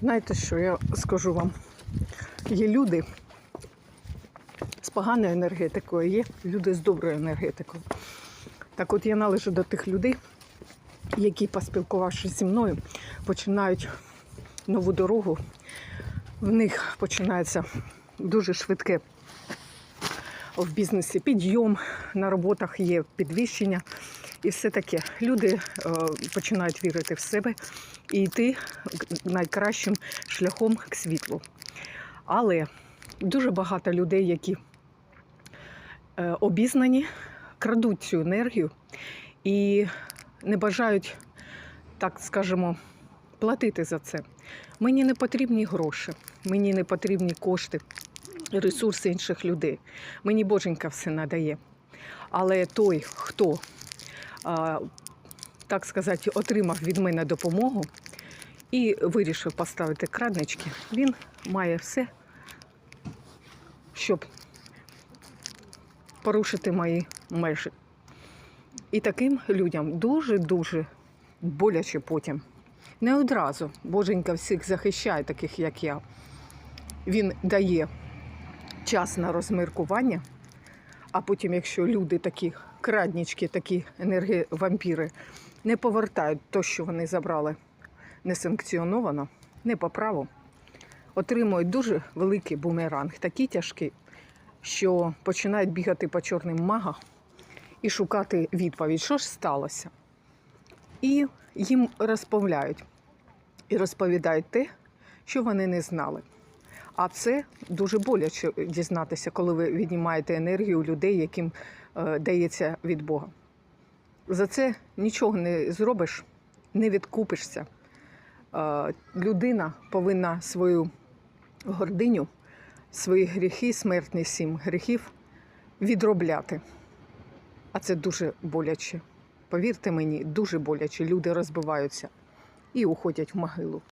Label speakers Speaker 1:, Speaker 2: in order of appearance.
Speaker 1: Знаєте, що я скажу вам? Є люди з поганою енергетикою, є люди з доброю енергетикою. Так от я належу до тих людей, які, поспілкувавшись зі мною, починають нову дорогу. В них починається дуже швидке в бізнесі підйом, на роботах є підвищення і все таке. Люди е, починають вірити в себе і йти найкращим шляхом к світлу. Але дуже багато людей, які е, обізнані, крадуть цю енергію і не бажають, так скажемо, платити за це. Мені не потрібні гроші, мені не потрібні кошти, ресурси інших людей. Мені боженька все надає. Але той, хто, так сказати, отримав від мене допомогу і вирішив поставити краднички, він має все, щоб порушити мої межі. І таким людям дуже-дуже боляче потім. Не одразу. Боженька всіх захищає, таких як я. Він дає час на розміркування, а потім, якщо люди такі краднічки, такі енергівампіри, не повертають те, що вони забрали несанкціоновано, не по праву, отримують дуже великий бумеранг, такий тяжкий, що починають бігати по чорним магам і шукати відповідь, що ж сталося. І їм розповідають і розповідають те, що вони не знали. А це дуже боляче дізнатися, коли ви віднімаєте енергію у людей, яким е, дається від Бога. За це нічого не зробиш, не відкупишся. Е, людина повинна свою гординю, свої гріхи, смертні сім гріхів відробляти. А це дуже боляче. Повірте мені, дуже боляче. Люди розбиваються і уходять в могилу.